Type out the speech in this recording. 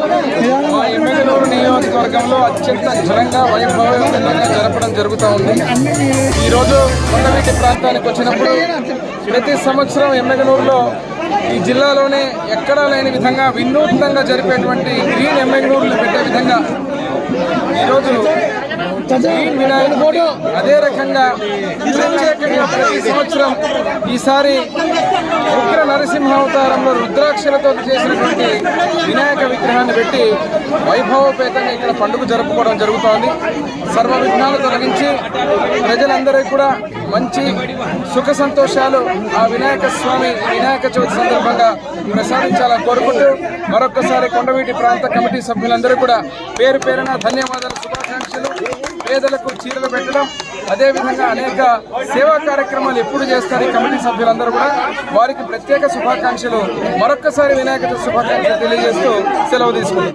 మా ఎమ్మెల్యేనూరు నియోజకవర్గంలో అత్యంత ఘనంగా వైభవంగా జరపడం జరుగుతూ ఉంది. ఈరోజు కొండవీటి ప్రాంతానికి వచ్చినప్పుడు ప్రతి సంవత్సరం ఎమ్మెగనూరులో ఈ జిల్లాలోనే ఎక్కడా లేని విధంగా వినూత్నంగా జరిపేటువంటి గ్రీన్ ఎమ్మెగనూరులు పెట్టే విధంగా వినాయకుడు అదే రకంగా ప్రత్యేకంగా ప్రతి సంవత్సరం ఈసారి ఉగ్ర నరసింహ అవతారంలో రుద్రాక్షలతో చేసినటువంటి వినాయక విగ్రహాన్ని పెట్టి వైభవపేతంగా ఇక్కడ పండుగ జరుపుకోవడం జరుగుతోంది. సర్వ విఘ్నాలు తొలగించి ప్రజలందరికీ కూడా మంచి సుఖ సంతోషాలు ఆ వినాయక స్వామి వినాయక చవితి సందర్భంగా ప్రసాదించాలని కోరుకుంటూ మరొకసారి కొండవీటి ప్రాంత కమిటీ సభ్యులందరూ కూడా పేరు పేరున ధన్యవాదాలు శుభాకాంక్షలు. పేదలకు చీరలు పెట్టడం అదేవిధంగా అనేక సేవా కార్యక్రమాలు ఎప్పుడు చేస్తారు ఈ కమిటీ సభ్యులందరూ కూడా. వారికి ప్రత్యేక శుభాకాంక్షలు. మరొక్కసారి వినాయక శుభాకాంక్షలు తెలియజేస్తూ సెలవు తీసుకుంటారు